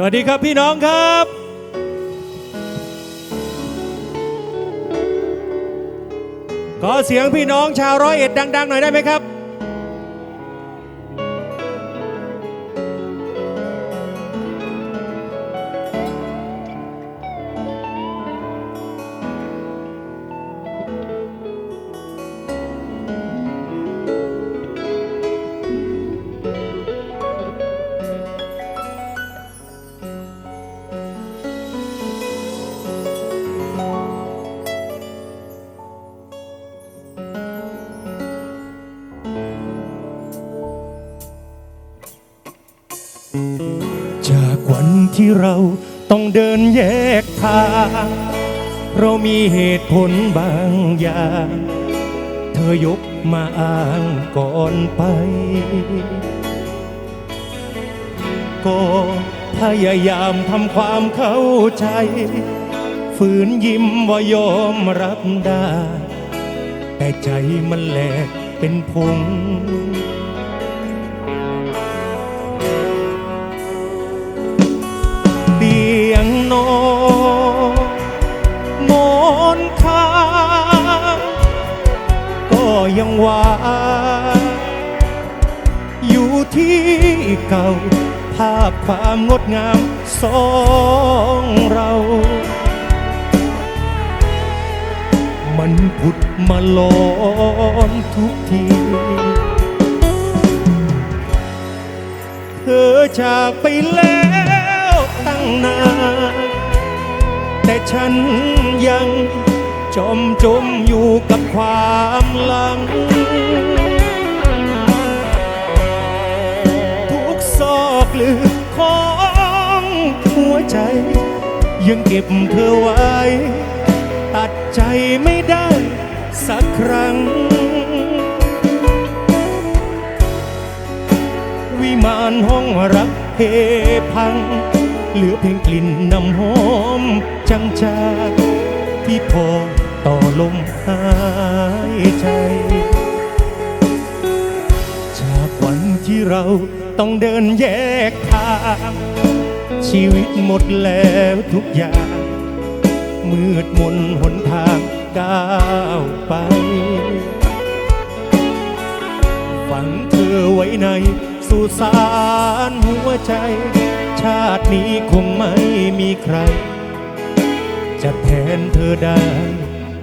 สวัสดีครับพี่น้องครับขอเสียงพี่น้องชาวร้อยเอ็ดดัง ๆ หน่อยได้ไหมครับ เดินแยกทาง เรามีเหตุผลบางอย่าง เธอยกมาอ้างก่อนไป ก็พยายามทำความเข้าใจ ฝืนยิ้มว่ายอมรับได้ แต่ใจมันแหลกเป็นพง มอนข้างก็ยังว่าอยู่ที่เก่า ภาพความงดงามสองเรา มันผุดมาหลอนทุกทีเธอจากไปแล้วตั้งนาน แต่ฉันยังจมจมอยู่กับความหลัง ทุกซอกลึกของหัวใจ ยังเก็บเธอไว้ ตัดใจไม่ได้สักครั้ง วิมานห้องรักเพพัง เหลือเพียงกลิ่นน้ำหอมจางจางๆที่พอต่อลมหายใจ จากวันที่เราต้องเดินแยกทาง ชีวิตหมดแล้วทุกอย่าง มืดมนหนทางก้าวไปฝังเธอไว้ในสุสานหัวใจ ชาตินี้คงไม่มีใคร จะแทนเธอได้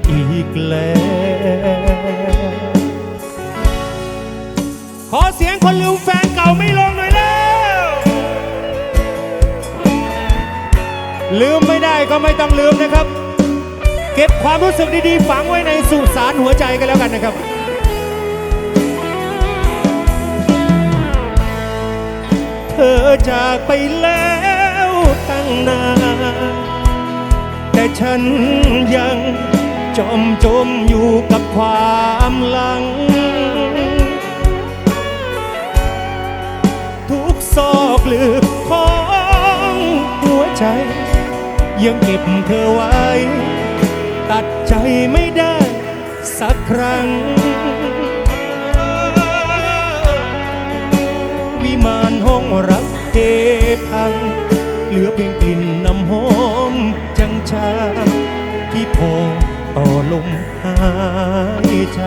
อีกแล้ว ขอเสียงคนลืมแฟนเก่าไม่ลงหน่อยแล้ว ลืมไม่ได้ก็ไม่ต้องลืมนะครับ เก็บความรู้สึกดีๆ ฝังไว้ในสุสานหัวใจกันแล้วกันนะครับ เธอจากไปแล้วตั้งนาน แต่ฉันยังจมจมอยู่กับความหลัง ทุกซอกลึกของหัวใจ ยังเก็บเธอไว้ ตัดใจไม่ได้สักครั้ง ห้องรักเทพัง เหลือเพียงกลิ่นน้ำหอมจังชาที่พอต่อลมหายใจ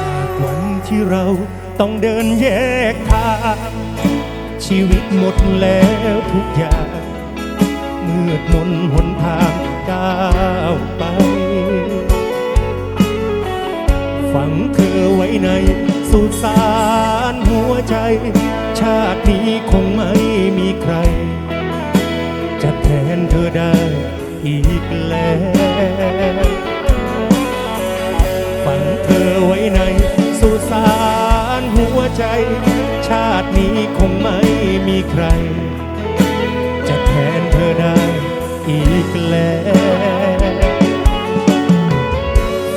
จากวันที่เราต้องเดินแยกทาง ชีวิตหมดแล้วทุกอย่างมืดมนหนทางก้าวไปฝังเธอไว้ในสุสาน ใจ ชาตินี้คงไม่มีใคร จะแทนเธอได้อีกแล้ว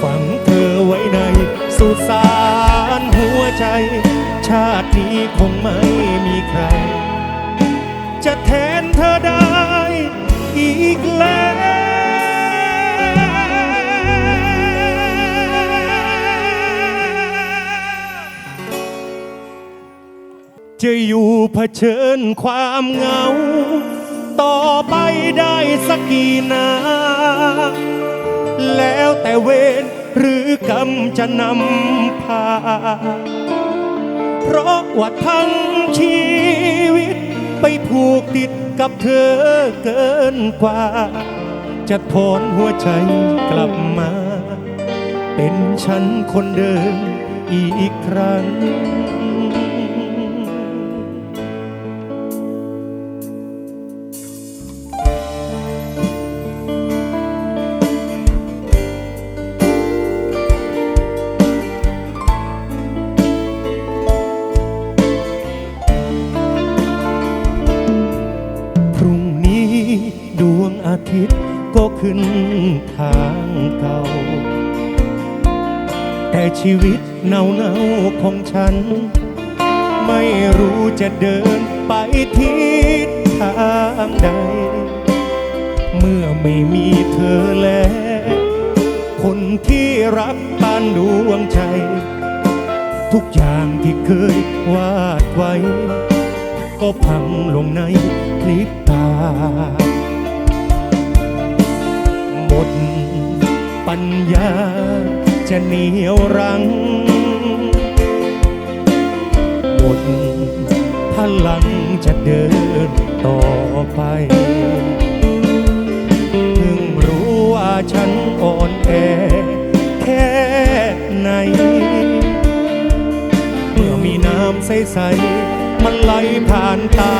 ฝังเธอไว้ในสุสานหัวใจ ชาตินี้คงไม่มีใคร จะแทนเธอได้อีกแล้ว จะอยู่เผชิญความเหงา ต่อไปได้สักกี่นาแล้วแต่เวรหรือกรรมจะนำพา เพราะว่าทั้งชีวิต ไปผูกติดกับเธอเกินกว่า จะถอนหัวใจกลับมา เป็นฉันคนเดิมอีกครั้ง ขึ้นทางเก่า แต่ชีวิตเนาเนาๆของฉัน ไม่รู้จะเดินไปทิศทางใด เมื่อไม่มีเธอแล้ว คนที่รักปานดวงใจ ทุกอย่างที่เคยวาดไว้ ก็พังลงในพลิบตา ปัญญาจะเหนียวรั้ง หมดพลังจะเดินต่อไปเพิ่งรู้ว่าฉันอ่อนแอแค่ไหน เมื่อมีน้ำใส ๆ มันไหลผ่านตา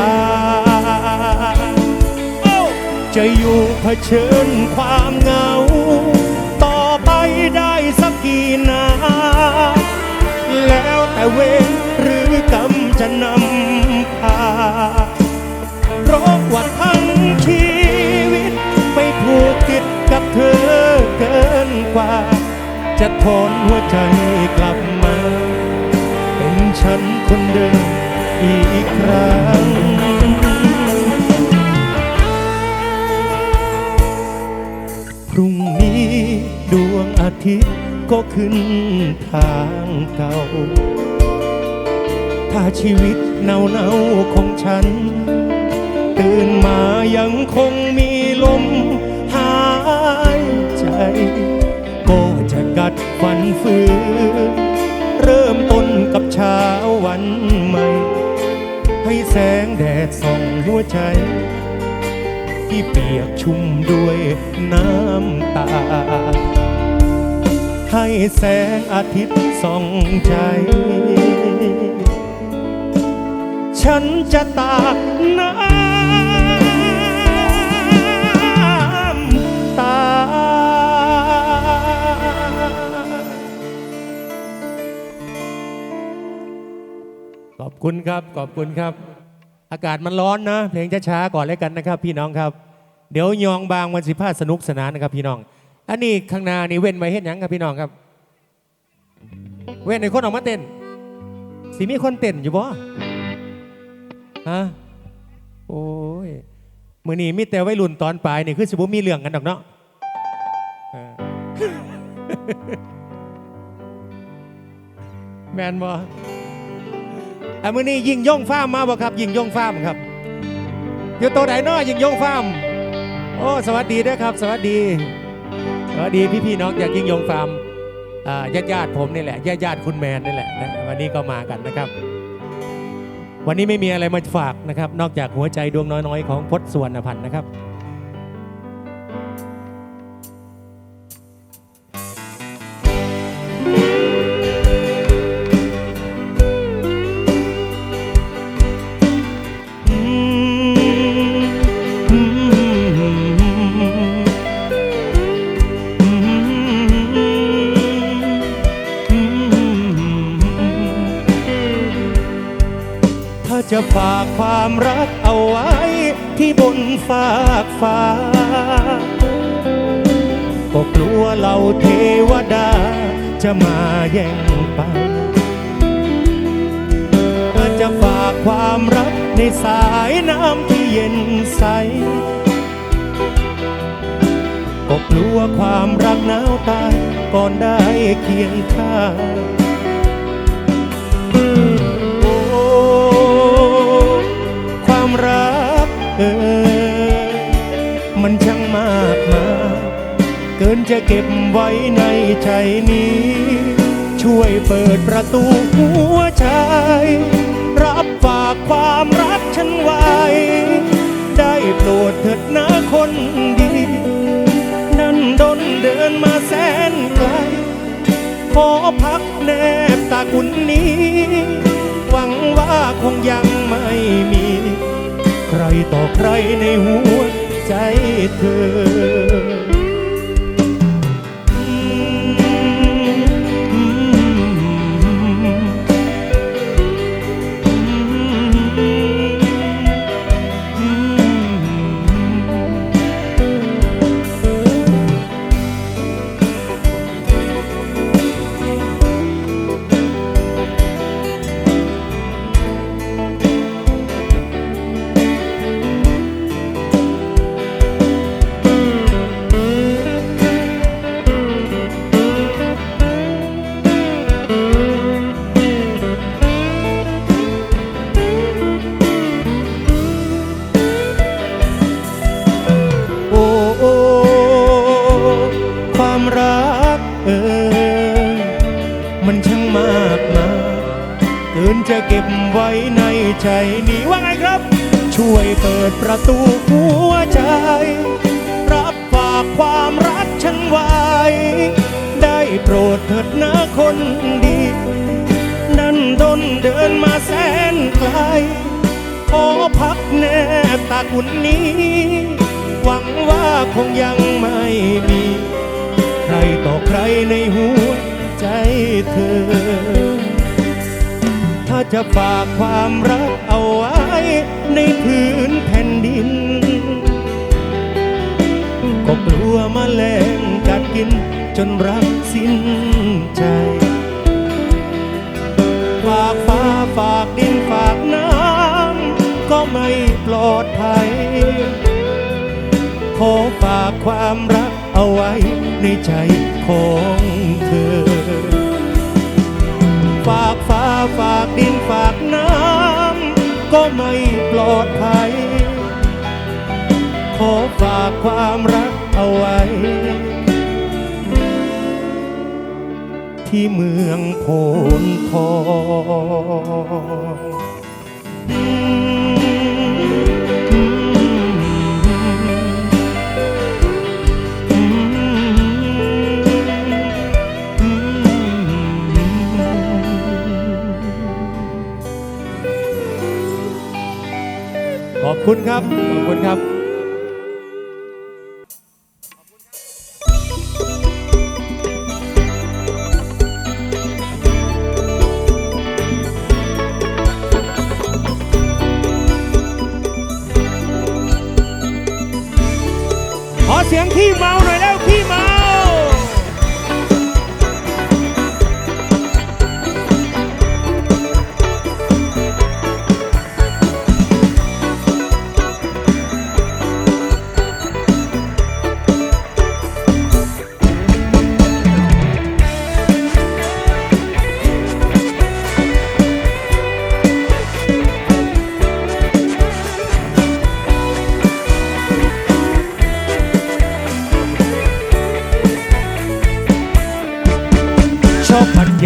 จะอยู่เผชิญความเหงา ไปได้สักกี่นาแล้วแต่เวรหรือกรรมจะนำพาเพราะว่าทั้งชีวิตไปผูกติดกับเธอเกินกว่า จะถอนหัวใจกลับมา เป็นฉันคนเดิมอีกครั้ง ทิตย์ก็ขึ้นทางเก่า ถ้าชีวิตเนาเนาของฉัน ตื่นมายังคงมีลมหายใจ ก็จะกัดฟันฝืนเริ่มต้นกับเช้าวันใหม่ ให้แสงแดดส่องหัวใจที่เปียกชุ่มด้วยน้ำตา ให้แสงอาทิตย์ส่องใจ ฉันจะตากน้ำตา ขอบคุณครับ ขอบคุณครับ อากาศมันร้อนนะ เพลงช้าๆก่อนแล้วกันนะครับ พี่น้องครับ เดี๋ยวยองบางวันสิพาสนุกสนานนะครับพี่น้อง อันนี้ข้างหน้านี่เว้นไว้เฮ็ดหยังครับพี่น้องครับ เว้นในคนออกมาเต้นสิมีคนเต้นอยู่บ่ฮะโอ้ยมือนี้มีแต่วัยรุ่นตอนปลายนี่คือสิบ่มีเรื่องกันดอกเนาะเออ แมนบ่อะมือนี้ยิงย่องฟ้าร์มมาบ่ครับ ยิงย่องฟ้าร์มครับ อยู่ตัวไหนเนาะยิงย่องฟ้าร์มโอ้ สวัสดีด้วยครับ สวัสดี สวัสดีพี่น้องจากยิ่งยงฟาร์มญาติญาติผมนี่แหละญาติญาติคุณแมนนี่แหละวันนี้ก็มากันนะครับ วันนี้ไม่มีอะไรมาฝากนะครับ นอกจากหัวใจดวงน้อยๆ ของพศสวนพันธ์นะครับ เทวดาจะมาแย่งไปจะฝากความรักในสายน้ำที่เย็นใสก็กลัวความรักหนาวตายก่อนได้เคียงข้างโอ้ความรักเออมันช่างมากมาย กินจะเก็บไว้ในใจนี้ ช่วยเปิดประตูหัวใจ รับฝากความรักฉันไว้ ได้โปรดเถิดนะคนดี นั่นดนเดินมาแสนไกล ขอพักแนบตากุนนี้ หวังว่าคงยังไม่มี ใครต่อใครในหัวใจเธอ เก็บไว้ในใจนี่ว่าไงครับ ช่วยเปิดประตูหัวใจ รับฝากความรักฉันไว้ ได้โปรดเถิดนะคนดี นั่นดนเดินมาแสนไกล ขอพักแนบตากุนนี้ หวังว่าคงยังไม่มี ใครต่อใครในหัวใจเธอ จะฝากความรักเอาไว้ ในพื้นแผ่นดิน ก็กลัวมแมลงกัดกินจนรักสิ้นใจ ฝากฟ้าฝากดินฝากน้ำก็ไม่ปลอดภัย ขอฝากความรักเอาไว้ในใจของเธอ ดินฝากน้ำก็ไม่ปลอดภัย ขอฝากความรักเอาไว้ ที่เมืองโพนทอง คุณครับ ขอบคุณครับ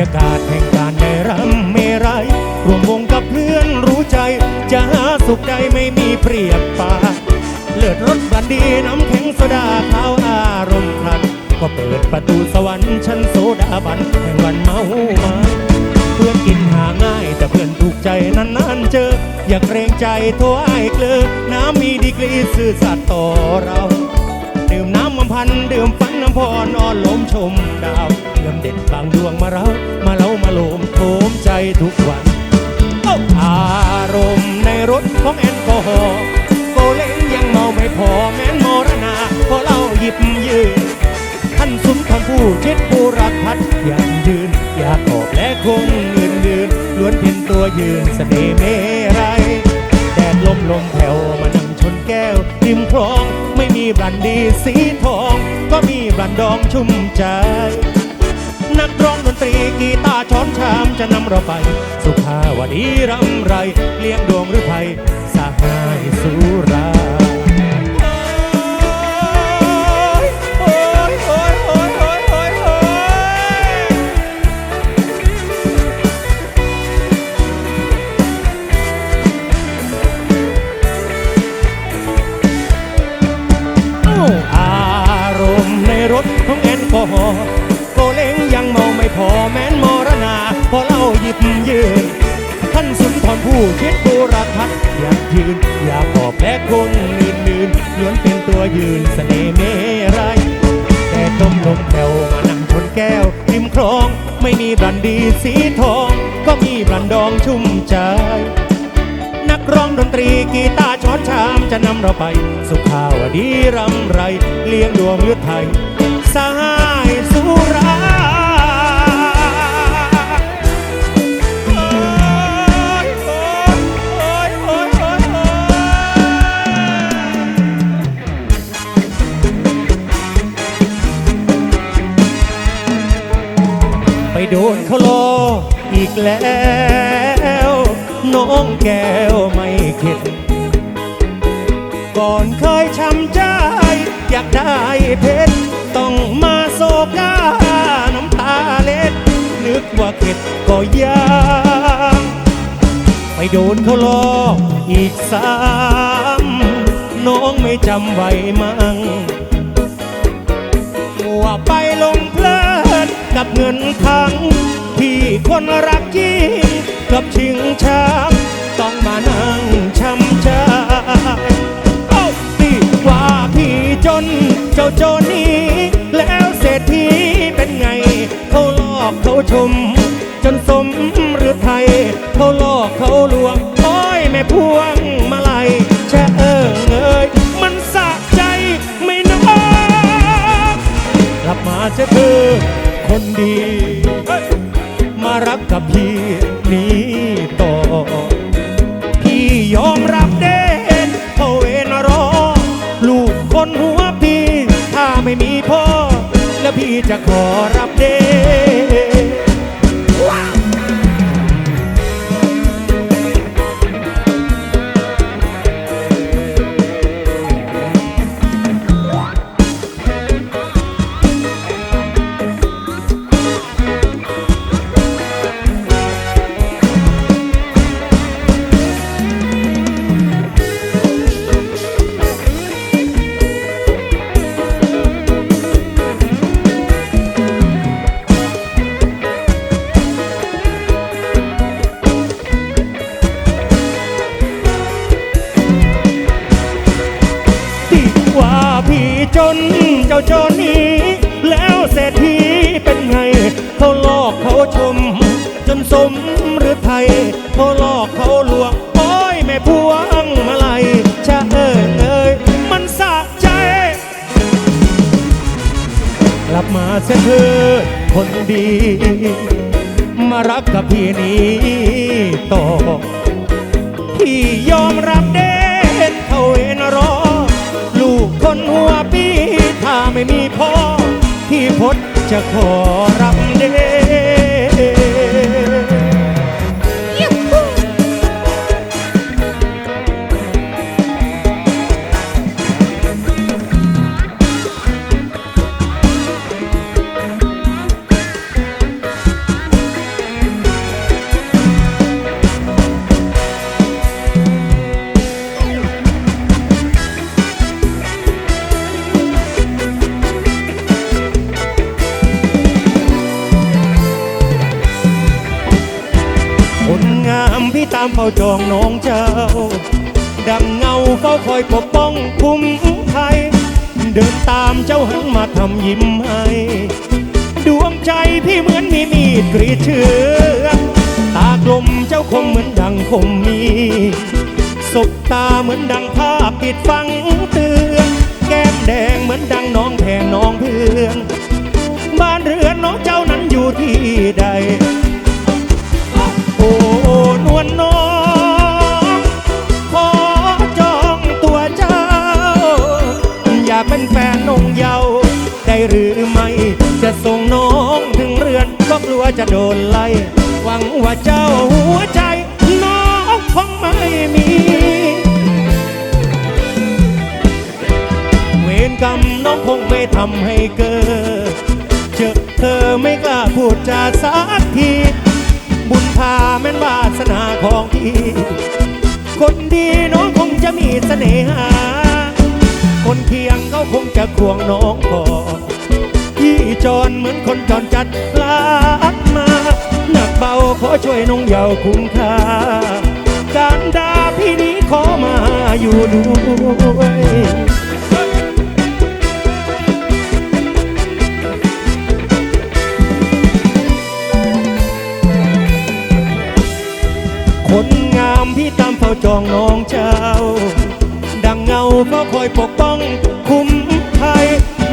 ากาศแห่งการได้รำเมรัยรวมวงกับเพื่อนรู้ใจ จะหาสุขใดไม่มีเปรียบปาเลือดรสบันดีน้ำแข็งโซดาขาวอารมณ์ครันก็เปิดประตูสวรรค์ชั้นโซดาบันแห่งวันเมามาเพื่อนกินหาง่าย แต่เพื่อนถูกใจนานๆเจอ อยากเกรงใจโทรไอ้เกลือน้ำมีดีกรีซื่อสัตย์ต่อเรา ดื่มน้ำมันพัน ดื่มฝันน้ำพรอ่อนลมชมดาว อมเด็ดบางดวงมาเรามาเล่ามาโลมโถมใจทุกวันอารมณ์ในรถของแอลกอฮอล์โกเล้งยังเมาไม่พอแม้นมรณาพอเราหยิบยืนท่านสุนทรผู้เช็ดผู้รักพัดอย่างยืน อยากออกและคงอื่นยืนล้วนเพียงตัวยืนเสน่ห์เมรัยแดดลมลมแผ่วมานั่งชนแก้วริมคลองไม่มีบรันดีสีทอง ก็มีบรันดองชุ่มใจ กีตาช้อนชามจะนำเราไป สุภาวดีรำไร เลี้ยงดวงหรือไทยสหายสุราอารมณ์ในรถของแอลกอฮอล์ พอแม้นมรณาพอเล่าหยิบยืน ท่านสุนทรผู้คิดบูรทัศน์อยากยืน อยากขอบแลกคนอื่นๆล้วนเป็นตัวยืนเสน่ห์เมรัยแต่ต้มลมแผ่วมานั่งชนแก้วริมคลอง ไม่มีบรันดีสีทอง ก็มีบรันดองชุ่มใจนักร้องดนตรีกีตาร์ช้อนชามจะนำเราไป สุขาวดีรำไร เลี้ยงดวงเลือดไทยสายสุรา โดนเขาลออีกแล้ว น้องแก้วไม่เข็ด ก่อนเคยช้ำใจ อยากได้เพชร ต้องมาโซกาน้ำตาเล็ด นึกว่าเข็ดก็ยากไปโดนเขาลออีกสามน้องไม่จำไว้มั่ง นกับเงินทั้งที่คนรักจริงกับชิงช้างต้องมานั่งช้ำใจเอ้าตีว่าพี่จนเจ้าโจรนี้แล้วเศรษฐีเป็นไง เขาลอกเขาชม จนสมหรือไทย เขาลอกเขาลวงโอ้ยแม่พวงมา คนดี มารักกับพี่นี้ต่อ พี่ยอมรับเด่นเขาเวนรอ ลูกคนหัวพี่ ถ้าไม่มีพ่อ แล้วพี่จะขอรับเด่ คนดี มารักกับพี่นี้ต่อพี่ยอมรับเด็ดเขาเอนรอ ลูกคนหัวพี่ถ้าไม่มีพ่อ พี่พดจะขอรับเด็ จองน้องเจ้า ดังเงาเฝ้าคอยปกป้องคุ้มภัยเดินตามเจ้าหันมาทำยิ้มให้ ดวงใจพี่เหมือนมีมีดกรีดเชือกตากลมเจ้าคมเหมือนดังคมมีสบตาเหมือนดังภาพติดฟังเตือนแก้มแดงเหมือนดังน้องแพงน้องเพื่อนบ้านเรือนน้องเจ้านั้นอยู่ที่ใด จะโดนไล่ หวังว่าเจ้าหัวใจ น้องคงไม่มี เวรกรรมน้องคงไม่ทำให้เกิด เจอเธอไม่กล้าพูดจาสักที บุญพาแม่นวาสนาของพี่ คนดีน้องคงจะมีเสน่หา คนเคียงเขาคงจะควงน้องก่อนจรเหมือนคนจรจัดลา เบาขอช่วยน้องเยาวคุ้มค่าการดาพี่นี้ขอมาอยู่ด้วยคนงามพี่ตามเฝ้าจองน้องเจ้า ดังเงาก็คอยปกป้องคุ้มภัย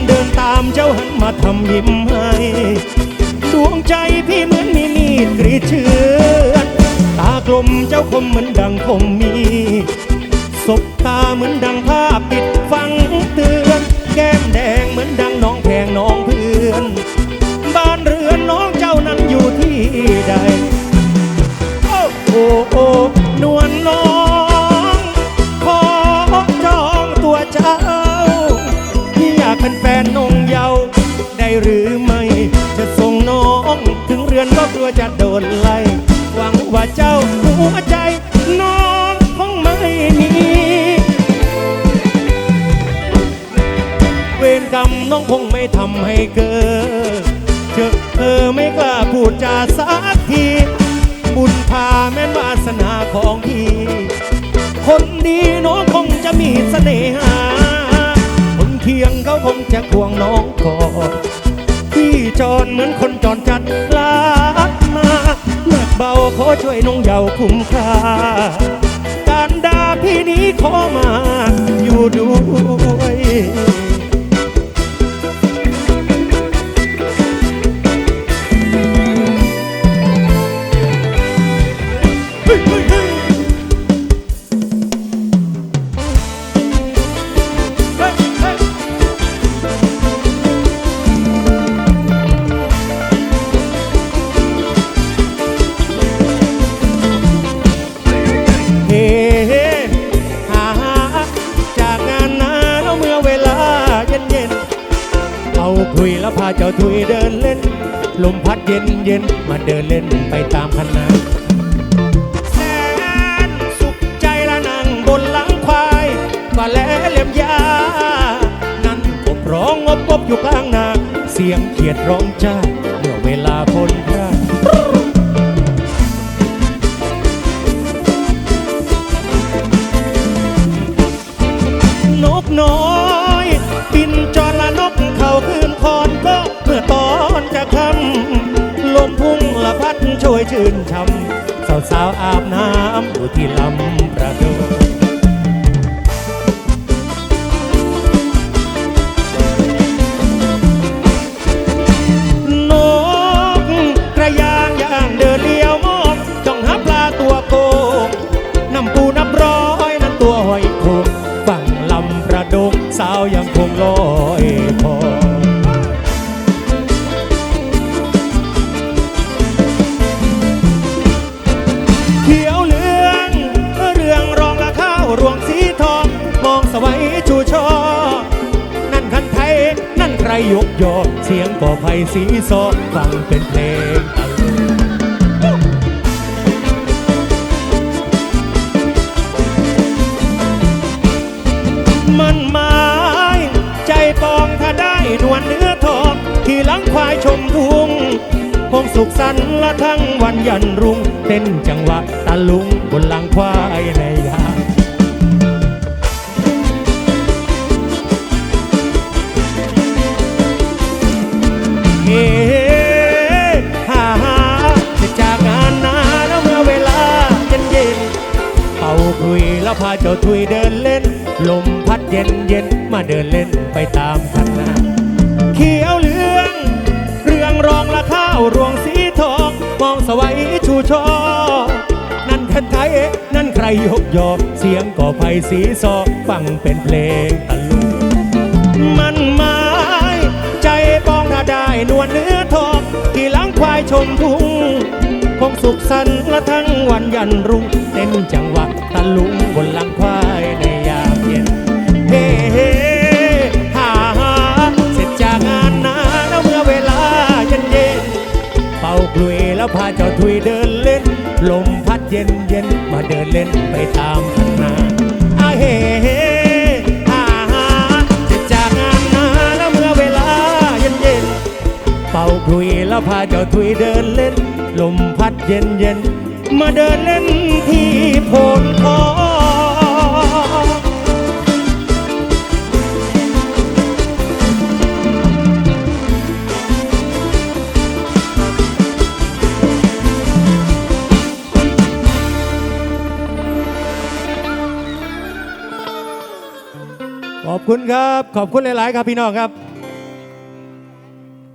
เดินตามเจ้าหันมาทำยิ้มให้ ดวงใจพี่เหมือนมีมีดกรีดเชือดตากลมเจ้าคมเหมือนดังคมมี สบตาเหมือนดังภาพติดฟังเตือน แก้มแดงเหมือนดังน้องแพงน้องเพื่อน บ้านเรือนน้องเจ้านั้นอยู่ที่ใด โอ้โอ้โอ้นวลน้องขอจองตัวเจ้า พี่อยากเป็นแฟนนงเยาว์ได้หรือไม่ เรือนก็จะโดนไล่หวังว่าเจ้าหัวใจน้องคงไม่มี เวรกรรมน้องคงไม่ทำให้เกิดเจอเธอไม่กล้าพูดจาสักที บุญพาแม่นวาสนาของพี่คนดีน้องคงจะมีเสน่หา คนเคียงเขาคงจะควงน้องกอดพี่จรเหมือนคนจรจัด ช่วยน้องเยาว์คุ้มค่า การดาพี่นี้ขอมาอยู่ด้วย ลมพัดเย็นเย็นมาเดินเล่นไปตามคณะแสนสุขใจละนั่งบนหลังควายว่าแลเหลี่ยมยา นั่นกบร้องอบอบอยู่กลางนา เสียงเขียดร้องจ้าเมื่อเวลาพ้นพระนกน้อยบินจรละนกเข้าคือ ลมพุ่งละพัดช่วยชื่นช่ำสาวสาวอาบน้ำอยู่ที่ลำประดูาถุยเดินเล่น ลมพัดเย็นเย็นมาเดินเล่นไปตามคันนาเขียวเหลือง เรืองรองละข้าวรวงสีทอง มองสวัยชูชอ นั่นคันไทยนั่นใครยกยอเสียงก่อไผ่สีซอฟังเป็นเพลงตะลุงมันหมายใจปองถ้าได้นวลเนื้อทองกี่หลังควายชมทุ่งคงสุขสันต์ละทั้งวันยันรุ่งเต้นจังหวะ ลุงบนหลังควายในยามเย็น เฮ้เฮ้ฮ่าฮ่าเสร็จจากงานนาแล้วเมื่อเวลาเย็นเย็นเป่าคลุยแล้วพาเจ้าทุยเดินเล่น ลมพัดเย็นเย็นมาเดินเล่นไปตามคันนาอาเฮ้เฮ้ฮ่าฮ่าเสร็จจากงานนาแล้วเมื่อเวลาเย็นเย็นเป่าคลุยแล้วพาเจ้าทุยเดินเล่น ลมพัดเย็นเย็น มาเดินเล่นที่โพนทองขอบคุณครับ ขอบคุณหลาย ๆ ครับพี่น้องครับ